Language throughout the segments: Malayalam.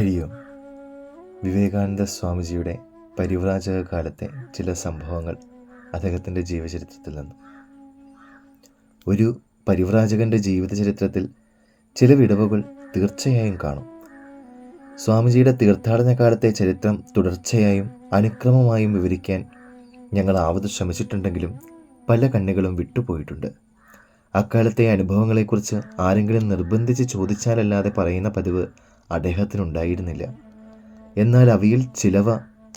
ഹരിയോം. വിവേകാനന്ദ സ്വാമിജിയുടെ പരിവ്രാജക കാലത്തെ ചില സംഭവങ്ങൾ അദ്ദേഹത്തിന്റെ ജീവചരിത്രത്തിൽ നിന്ന്. ഒരു പരിവ്രാജകന്റെ ജീവിതചരിത്രത്തിൽ ചില വിടവുകൾ തീർച്ചയായും കാണും. സ്വാമിജിയുടെ തീർത്ഥാടന കാലത്തെ ചരിത്രം തുടർച്ചയായും അനുക്രമമായും വിവരിക്കാൻ ഞങ്ങൾ ആവത് ശ്രമിച്ചിട്ടുണ്ടെങ്കിലും പല കണ്ണുകളും വിട്ടുപോയിട്ടുണ്ട്. അക്കാലത്തെ അനുഭവങ്ങളെക്കുറിച്ച് ആരെങ്കിലും നിർബന്ധിച്ച് ചോദിച്ചാലല്ലാതെ പറയുന്ന പതിവ് അദ്ദേഹത്തിനുണ്ടായിരുന്നില്ല. എന്നാൽ അവയിൽ ചിലവ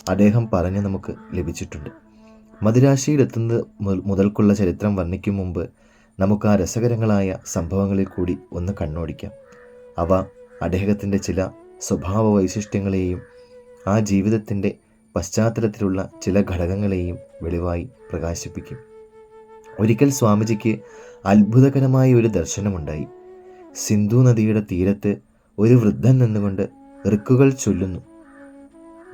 അദ്ദേഹം പറഞ്ഞ് നമുക്ക് ലഭിച്ചിട്ടുണ്ട്. മദിരാശിയിലെത്തുന്നത് മുതൽക്കുള്ള ചരിത്രം വർണിക്കും മുമ്പ് നമുക്ക് ആ രസകരങ്ങളായ സംഭവങ്ങളിൽ കൂടി ഒന്ന് കണ്ണോടിക്കാം. അവ അദ്ദേഹത്തിന്റെ ചില സ്വഭാവ വൈശിഷ്ട്യങ്ങളെയും ആ ജീവിതത്തിന്റെ പശ്ചാത്തലത്തിലുള്ള ചില ഘടകങ്ങളെയും വെളിവായി പ്രകാശിപ്പിക്കും. ഒരിക്കൽ സ്വാമിജിക്ക് അത്ഭുതകരമായ ഒരു ദർശനമുണ്ടായി. സിന്ധു നദിയുടെ തീരത്ത് ഒരു വൃദ്ധൻ നിന്നുകൊണ്ട് ഋക്കുകൾ ചൊല്ലുന്നു.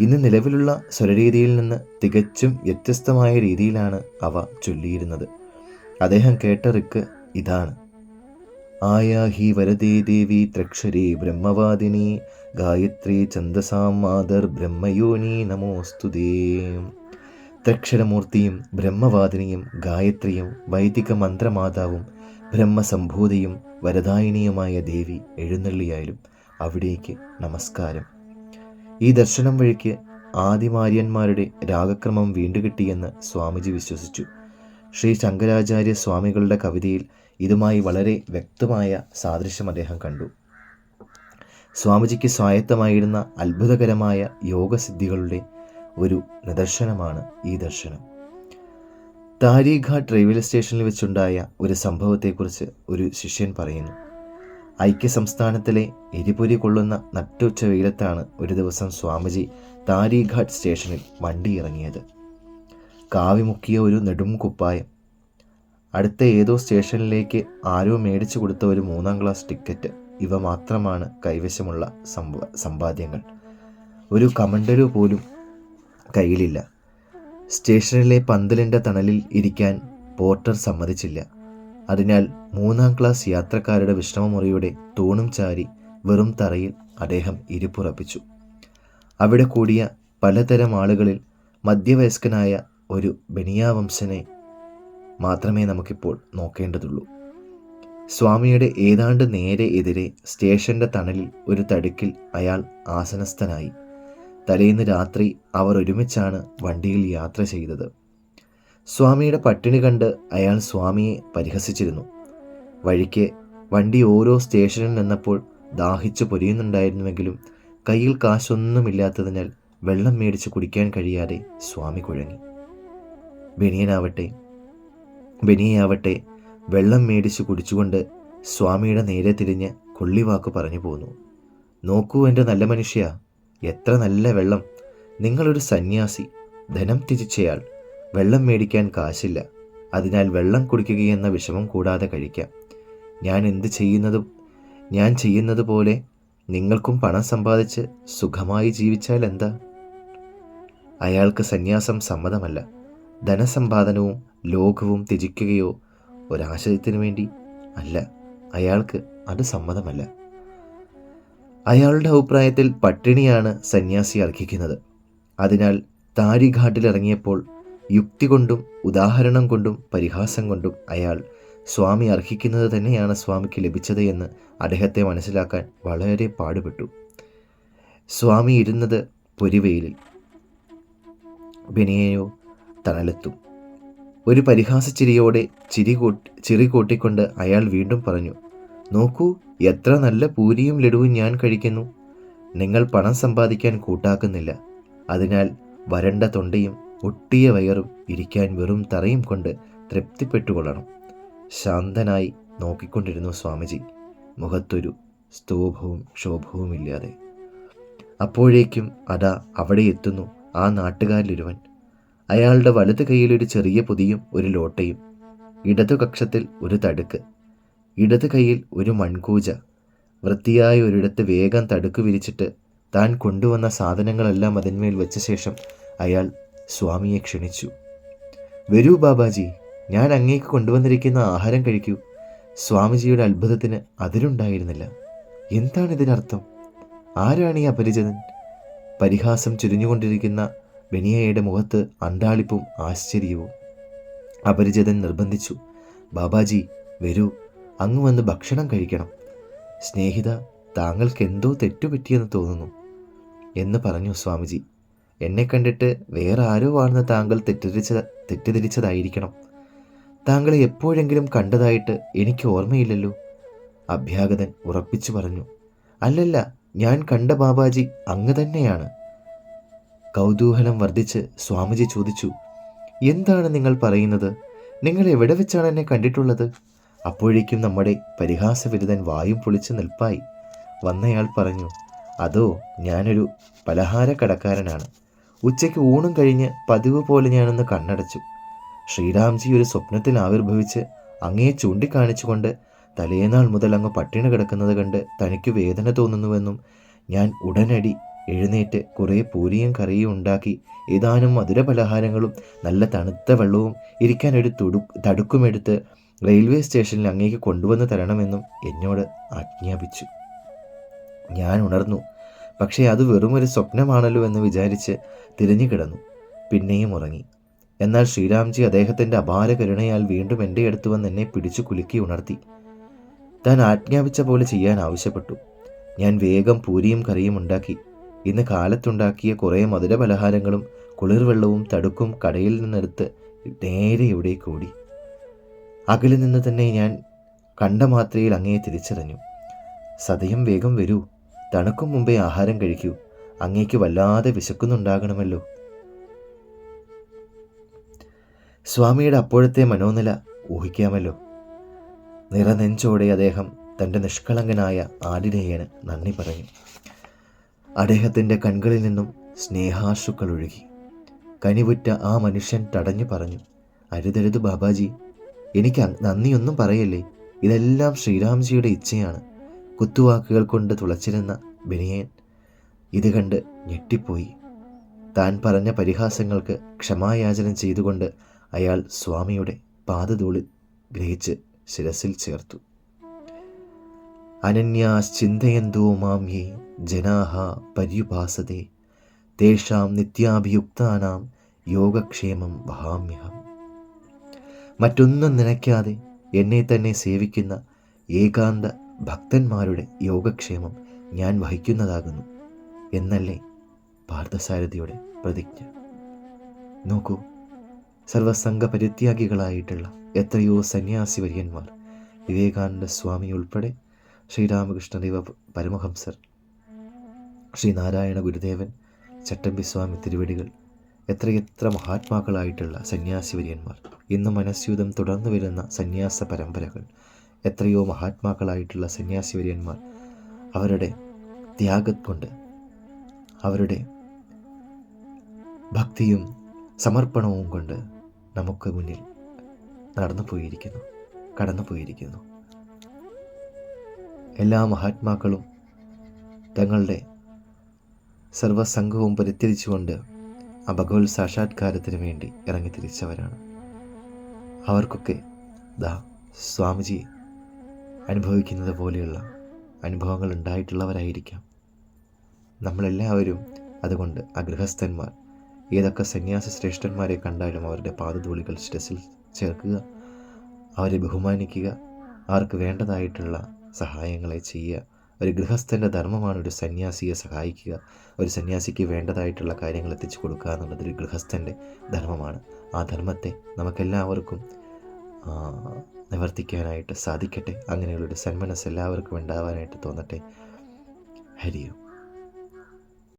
ഇന്ന് നിലവിലുള്ള സ്വരരീതിയിൽ നിന്ന് തികച്ചും വ്യത്യസ്തമായ രീതിയിലാണ് അവ ചൊല്ലിയിരുന്നത്. അദ്ദേഹം കേട്ട ഋക്ക് ഇതാണ്. ആയാ ഹി വരദേ ദേവി ത്രക്ഷരി ബ്രഹ്മവാദിനി ഗായത്രി ഛന്ദസാം മാതർ ബ്രഹ്മയോനി നമോസ്തുതേ ത്രക്ഷരമൂർത്തിയും ബ്രഹ്മവാദിനിയും ഗായത്രിയും വൈദിക മന്ത്രമാതാവും ബ്രഹ്മസംഭൂതയും വരദായിനിയുമായ ദേവി എഴുന്നള്ളിയായാലും അവിടേക്ക് നമസ്കാരം. ഈ ദർശനം വഴിക്ക് ആദിമാര്യന്മാരുടെ രാഗക്രമം വീണ്ടുകിട്ടിയെന്ന് സ്വാമിജി വിശ്വസിച്ചു. ശ്രീ ശങ്കരാചാര്യ സ്വാമികളുടെ കവിതയിൽ ഇതുമായി വളരെ വ്യക്തമായ സാദൃശ്യം അദ്ദേഹം കണ്ടു. സ്വാമിജിക്ക് സ്വായത്തമായിരുന്ന അത്ഭുതകരമായ യോഗസിദ്ധികളുടെ ഒരു നിദർശനമാണ് ഈ ദർശനം. താരിഘാട്ട് റെയിൽവേ സ്റ്റേഷനിൽ വെച്ചുണ്ടായ ഒരു സംഭവത്തെക്കുറിച്ച് ഒരു ശിഷ്യൻ പറയുന്നു. ഐക്യ സംസ്ഥാനത്തിലെ എരിപൊരി കൊള്ളുന്ന നട്ടുച്ച വെയിലത്താണ് ഒരു ദിവസം സ്വാമിജി താരിഘാട്ട് സ്റ്റേഷനിൽ വണ്ടി ഇറങ്ങിയത് കാവിമുക്കിയ ഒരു നെടും കുപ്പായം. അടുത്ത ഏതോ സ്റ്റേഷനിലേക്ക് ആരോ മേടിച്ചു കൊടുത്ത ഒരു മൂന്നാം ക്ലാസ് ടിക്കറ്റ്. ഇവ മാത്രമാണ് കൈവശമുള്ള സമ്പാദ്യങ്ങൾ. ഒരു കമണ്ടലു പോലും കയ്യിലില്ല. സ്റ്റേഷനിലെ പന്തലിന്റെ തണലിൽ ഇരിക്കാൻ പോർട്ടർ സമ്മതിച്ചില്ല. അതിനാൽ മൂന്നാം ക്ലാസ് യാത്രക്കാരുടെ വിശ്രമമുറിയുടെ തൂണും ചാരി വെറും തറയിൽ അദ്ദേഹം ഇരിപ്പുറപ്പിച്ചു. അവിടെ കൂടിയ പലതരം ആളുകളിൽ മധ്യവയസ്കനായ ഒരു ബനിയാവംശനെ മാത്രമേ നമുക്കിപ്പോൾ നോക്കേണ്ടതുള്ളൂ. സ്വാമിയുടെ ഏതാണ്ട് നേരെ എതിരെ സ്റ്റേഷന്റെ തണലിൽ ഒരു തടുക്കിൽ അയാൾ ആസനസ്ഥനായി. തലേന്ന് രാത്രി അവർ ഒരുമിച്ചാണ് വണ്ടിയിൽ യാത്ര ചെയ്തത്. സ്വാമിയുടെ പട്ടിണി കണ്ട് അയാൾ സ്വാമിയെ പരിഹസിച്ചിരുന്നു. വഴിക്ക് വണ്ടി ഓരോ സ്റ്റേഷനിൽ നിന്നപ്പോൾ ദാഹിച്ചു പൊരിയുന്നുണ്ടായിരുന്നുവെങ്കിലും കയ്യിൽ കാശൊന്നുമില്ലാത്തതിനാൽ വെള്ളം മേടിച്ച് കുടിക്കാൻ കഴിയാതെ സ്വാമി കുഴങ്ങി. ബനിയനാവട്ടെ ബനിയയാവട്ടെ വെള്ളം മേടിച്ച് കുടിച്ചുകൊണ്ട് സ്വാമിയുടെ നേരെ തിരിഞ്ഞ് കൊള്ളിവാക്ക് പറഞ്ഞു പോന്നു. നോക്കൂ എന്റെ നല്ല മനുഷ്യ എത്ര നല്ല വെള്ളം. നിങ്ങളൊരു സന്യാസി. ധനം ത്യജിച്ചയാൾ. വെള്ളം മേടിക്കാൻ കാശില്ല. അതിനാൽ വെള്ളം കുടിക്കുകയെന്ന വിഷമം കൂടാതെ കഴിക്കാം. ഞാൻ എന്ത് ചെയ്യുന്നത് ഞാൻ ചെയ്യുന്നത് പോലെ നിങ്ങൾക്കും പണം സമ്പാദിച്ച് സുഖമായി ജീവിച്ചാൽ എന്താ? അയാൾക്ക് സന്യാസം സമ്മതമല്ല. ധനസമ്പാദനവും ലോകവും ത്യജിക്കുകയോ ഒരാശയത്തിനു വേണ്ടി അല്ല. അയാൾക്ക് അത് സമ്മതമല്ല. അയാളുടെ അഭിപ്രായത്തിൽ പട്ടിണിയാണ് സന്യാസി അർഹിക്കുന്നത്. അതിനാൽ താരിഘാട്ടിൽ ഇറങ്ങിയപ്പോൾ യുക്തി കൊണ്ടും ഉദാഹരണം കൊണ്ടും പരിഹാസം കൊണ്ടും അയാൾ സ്വാമി അർഹിക്കുന്നത് തന്നെയാണ് സ്വാമിക്ക് ലഭിച്ചത് എന്ന് അദ്ദേഹത്തെ മനസ്സിലാക്കാൻ വളരെ പാടുപെട്ടു. സ്വാമി ഇരുന്നത് പൊരിവെയിലിൽ. ബനിയയോ തണലെത്തും. ഒരു പരിഹാസച്ചിരിയോടെ ചിരി കൂട്ടി ചിറി കൂട്ടിക്കൊണ്ട് അയാൾ വീണ്ടും പറഞ്ഞു നോക്കൂ എത്ര നല്ല പൂരിയും ലഡുവും ഞാൻ കഴിക്കുന്നു. നിങ്ങൾ പണം സമ്പാദിക്കാൻ കൂട്ടാക്കുന്നില്ല. അതിനാൽ വരണ്ട തൊണ്ടയും ഒട്ടിയ വയറും ഇരിക്കാൻ വെറും തറയും കൊണ്ട് തൃപ്തിപ്പെട്ടുകൊള്ളണം. ശാന്തനായി നോക്കിക്കൊണ്ടിരുന്നു സ്വാമിജി. മുഖത്തൊരു സ്തൂഭവും ക്ഷോഭവുമില്ലാതെ. അപ്പോഴേക്കും അതാ അവിടെ എത്തുന്നു ആ നാട്ടുകാരിലൊരുവൻ. അയാളുടെ വലത് കൈയിൽ ഒരു ചെറിയ പൊതിയും ഒരു ലോട്ടയും. ഇടതുകക്ഷത്തിൽ ഒരു തടുക്ക്. ഇടത് കൈയിൽ ഒരു മൺകൂജ വൃത്തിയായ ഒരിടത്ത് വേഗം തടുക്ക് വിരിച്ചിട്ട് താൻ കൊണ്ടുവന്ന സാധനങ്ങളെല്ലാം അതിന്മേൽ വെച്ച ശേഷം അയാൾ സ്വാമിയെ ക്ഷണിച്ചു. വരൂ ബാബാജി ഞാൻ അങ്ങേക്ക് കൊണ്ടുവന്നിരിക്കുന്ന ആഹാരം കഴിക്കൂ. സ്വാമിജിയുടെ അത്ഭുതത്തിന് അതിലുണ്ടായിരുന്നില്ല എന്താണ് ഇതിനർത്ഥം ആരാണ് ഈ അപരിചിതൻ പരിഹാസം ചുരിഞ്ഞുകൊണ്ടിരിക്കുന്ന ബെനിയയുടെ മുഖത്ത് അണ്ടാളിപ്പും ആശ്ചര്യവും. അപരിചിതൻ നിർബന്ധിച്ചു ബാബാജി വരൂ. അങ്ങ് വന്ന് ഭക്ഷണം കഴിക്കണം. സ്നേഹിത താങ്കൾക്ക് എന്തോ തെറ്റുപറ്റിയെന്ന് തോന്നുന്നു. എന്ന് പറഞ്ഞു സ്വാമിജി. എന്നെ കണ്ടിട്ട് വേറെ ആരോ ആണെന്ന് താങ്കൾ തെറ്റിദ്ധരിച്ച തെറ്റിദ്ധരിച്ചതായിരിക്കണം. താങ്കളെ എപ്പോഴെങ്കിലും കണ്ടതായിട്ട് എനിക്ക് ഓർമ്മയില്ലല്ലോ. അഭ്യാഗതൻ ഉറപ്പിച്ചു പറഞ്ഞു. അല്ലല്ല ഞാൻ കണ്ട ബാബാജി അങ്ങ് തന്നെയാണ്. കൗതൂഹലം വർദ്ധിച്ച് സ്വാമിജി ചോദിച്ചു. എന്താണ് നിങ്ങൾ പറയുന്നത്? നിങ്ങൾ എവിടെ വെച്ചാണ് എന്നെ കണ്ടിട്ടുള്ളത്? അപ്പോഴേക്കും നമ്മുടെ പരിഹാസവിരുദ്ധൻ വായും പൊളിച്ച് നിൽപ്പായി. വന്നയാൾ പറഞ്ഞു അതോ ഞാനൊരു പലഹാര കടക്കാരനാണ് ഉച്ചയ്ക്ക് ഊണും കഴിഞ്ഞ് പതിവ് പോലെ ഞാനൊന്ന് കണ്ണടച്ചു. ശ്രീരാംജി ഒരു സ്വപ്നത്തിൽ ആവിർഭവിച്ച് അങ്ങയെ ചൂണ്ടിക്കാണിച്ചുകൊണ്ട് തലേനാൾ മുതൽ അങ്ങ് പട്ടിണി കിടക്കുന്നത് കണ്ട് തനിക്ക് വേദന തോന്നുന്നുവെന്നും ഞാൻ ഉടനടി എഴുന്നേറ്റ് കുറേ പൂരിയും കറിയും ഉണ്ടാക്കി ഏതാനും മധുര പലഹാരങ്ങളും നല്ല തണുത്ത വെള്ളവും ഇരിക്കാൻ ഒരു തുടു തടുക്കുമെടുത്ത് റെയിൽവേ സ്റ്റേഷനിൽ അങ്ങേക്ക് കൊണ്ടുവന്ന് തരണമെന്നും എന്നോട് ആജ്ഞാപിച്ചു. ഞാൻ ഉണർന്നു. പക്ഷേ അത് വെറുമൊരു സ്വപ്നമാണല്ലോ എന്ന് വിചാരിച്ച് തിരിഞ്ഞു കിടന്നു. പിന്നെയും ഉറങ്ങി. എന്നാൽ ശ്രീരാംജി അദ്ദേഹത്തിന്റെ അപാര കരുണയാൽ വീണ്ടും എന്റെ അടുത്ത് വന്ന് എന്നെ പിടിച്ചു കുലുക്കി ഉണർത്തി. താൻ ആജ്ഞാപിച്ച പോലെ ചെയ്യാൻ ആവശ്യപ്പെട്ടു. ഞാൻ വേഗം പൂരിയും കറിയും ഉണ്ടാക്കി. ഇന്ന് കാലത്തുണ്ടാക്കിയ കുറേ മധുര പലഹാരങ്ങളും കുളിർവെള്ളവും തടുക്കും കടയിൽ നിന്നെടുത്ത് നേരെ ഇവിടെ കൂടി? അകലിൽ നിന്ന് തന്നെ ഞാൻ കണ്ട മാത്രയിൽ അങ്ങയെ തിരിച്ചറിഞ്ഞു. സതയം വേഗം വരൂ. തണുക്കും മുമ്പേ ആഹാരം കഴിക്കൂ. അങ്ങേക്ക് വല്ലാതെ വിശക്കുന്നുണ്ടാകണമല്ലോ. സ്വാമിയുടെ അപ്പോഴത്തെ മനോനില ഊഹിക്കാമല്ലോ. നിറനെഞ്ചോടെ അദ്ദേഹം തന്റെ നിഷ്കളങ്കനായ ആതിഥേയന് നന്ദി പറഞ്ഞു. അദ്ദേഹത്തിന്റെ കൺകളിൽ നിന്നും സ്നേഹാശുക്കൾ ഒഴുകി. കനിവുറ്റ ആ മനുഷ്യൻ തടഞ്ഞു പറഞ്ഞു അരുതരുത് ബാബാജി. എനിക്ക് നന്ദിയൊന്നും പറയല്ലേ? ഇതെല്ലാം ശ്രീരാംജിയുടെ ഇച്ഛയാണ്. കുത്തുവാക്കുകൾ കൊണ്ട് തുളച്ചിരുന്ന ബനിയൻ ഇത് കണ്ട് ഞെട്ടിപ്പോയി. താൻ പറഞ്ഞ പരിഹാസങ്ങൾക്ക് ക്ഷമായാചനം ചെയ്തുകൊണ്ട് അയാൾ സ്വാമിയുടെ പാദതൂളിൽ ഗ്രഹിച്ച് ശിരസിൽ ചേർത്തു. അനന്യാശ്ചിന്തയന്തോ മാം യേ ജനാഹ പര്യുപാസതേ. തേഷാം നിത്യാഭിയുക്താനാം യോഗക്ഷേമം വഹാമ്യഹം. മറ്റൊന്നും നനയ്ക്കാതെ എന്നെ തന്നെ സേവിക്കുന്ന ഏകാന്ത ഭക്തന്മാരുടെ യോഗക്ഷേമം ഞാൻ വഹിക്കുന്നതാകുന്നു എന്നല്ലേ പാർത്ഥസാരഥിയുടെ പ്രതിജ്ഞ. നോക്കൂ സർവസംഘ പരിത്യാഗികളായിട്ടുള്ള എത്രയോ സന്യാസി വര്യന്മാർ വിവേകാനന്ദ സ്വാമി ഉൾപ്പെടെ ശ്രീരാമകൃഷ്ണദേവ പരമഹംസർ ശ്രീനാരായണ ഗുരുദേവൻ ചട്ടമ്പി സ്വാമി തിരുവടികൾ എത്രയെത്ര മഹാത്മാക്കളായിട്ടുള്ള സന്യാസി വര്യന്മാർ ഇന്ന് മനസ്യൂതം തുടർന്നു വരുന്ന സന്യാസ പരമ്പരകൾ. എത്രയോ മഹാത്മാക്കളായിട്ടുള്ള സന്യാസി വര്യന്മാർ അവരുടെ ത്യാഗം കൊണ്ട് അവരുടെ ഭക്തിയും സമർപ്പണവും കൊണ്ട് നമുക്ക് മുന്നിൽ നടന്നു പോയിരിക്കുന്നു കടന്നു പോയിരിക്കുന്നു. എല്ലാ മഹാത്മാക്കളും തങ്ങളുടെ സർവസംഘവും പരിത്യജിച്ചുകൊണ്ട് ആ ഭഗവത് സാക്ഷാത്കാരത്തിന് വേണ്ടി ഇറങ്ങി തിരിച്ചവരാണ്. അവർക്കൊക്കെ ദാ സ്വാമിജി അനുഭവിക്കുന്നത് പോലെയുള്ള അനുഭവങ്ങൾ ഉണ്ടായിട്ടുള്ളവരായിരിക്കാം. നമ്മളെല്ലാവരും അതുകൊണ്ട് അഗ്രഹസ്ഥന്മാർ. ഏതൊക്കെ സന്യാസ ശ്രേഷ്ഠന്മാരെ കണ്ടാലും അവരുടെ പാദധൂളികൾ ശിരസിൽ ചേർക്കുക അവരെ ബഹുമാനിക്കുക അവർക്ക് വേണ്ടതായിട്ടുള്ള സഹായങ്ങളെ ചെയ്യുക ഒരു ഗൃഹസ്ഥന്റെ ധർമ്മമാണ് ഒരു സന്യാസിയെ സഹായിക്കുക. ഒരു സന്യാസിക്ക് വേണ്ടതായിട്ടുള്ള കാര്യങ്ങൾ എത്തിച്ചു കൊടുക്കുക എന്നുള്ളത് ഒരു ഗൃഹസ്ഥന്റെ ധർമ്മമാണ്. ആ ധർമ്മത്തെ നമുക്കെല്ലാവർക്കും നിവർത്തിക്കാനായിട്ട് സാധിക്കട്ടെ. അങ്ങനെയുള്ളൊരു സന്മനസ് എല്ലാവർക്കും ഉണ്ടാവാനായിട്ട് തോന്നട്ടെ. ഹരിയോ.